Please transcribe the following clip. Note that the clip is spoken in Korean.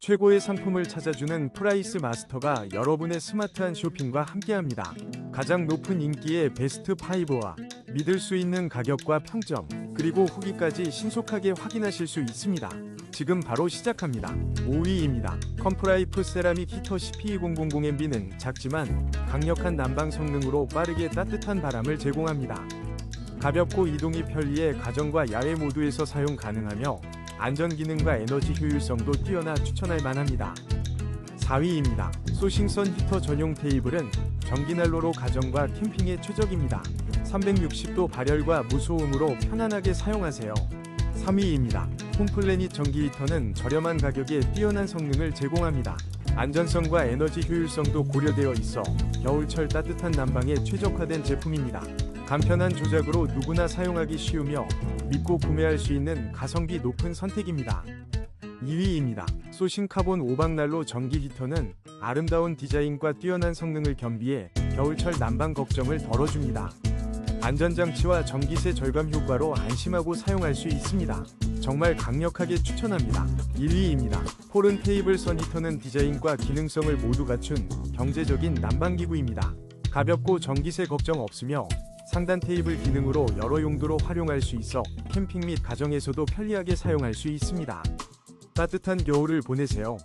최고의 상품을 찾아주는 프라이스 마스터가 여러분의 스마트한 쇼핑과 함께합니다. 가장 높은 인기의 베스트 5와 믿을 수 있는 가격과 평점, 그리고 후기까지 신속하게 확인하실 수 있습니다. 지금 바로 시작합니다. 5위입니다. 컴프라이프 세라믹 히터 CP2000MB는 작지만 강력한 난방 성능으로 빠르게 따뜻한 바람을 제공합니다. 가볍고 이동이 편리해 가정과 야외 모두에서 사용 가능하며 안전 기능과 에너지 효율성도 뛰어나 추천할 만합니다. 4위입니다. 소싱선 히터 전용 테이블은 전기난로로 가정과 캠핑에 최적입니다. 360도 발열과 무소음으로 편안하게 사용하세요. 3위입니다. 홈플래닛 전기 히터는 저렴한 가격에 뛰어난 성능을 제공합니다. 안전성과 에너지 효율성도 고려되어 있어 겨울철 따뜻한 난방에 최적화된 제품입니다. 간편한 조작으로 누구나 사용하기 쉬우며 믿고 구매할 수 있는 가성비 높은 선택입니다. 2위입니다. 소신 카본 오박난로 전기 히터는 아름다운 디자인과 뛰어난 성능을 겸비해 겨울철 난방 걱정을 덜어줍니다. 안전장치와 전기세 절감 효과로 안심하고 사용할 수 있습니다. 정말 강력하게 추천합니다. 1위입니다. 폴은 테이블 선 히터는 디자인과 기능성을 모두 갖춘 경제적인 난방기구입니다. 가볍고 전기세 걱정 없으며 상단 테이블 기능으로 여러 용도로 활용할 수 있어 캠핑 및 가정에서도 편리하게 사용할 수 있습니다. 따뜻한 겨울을 보내세요.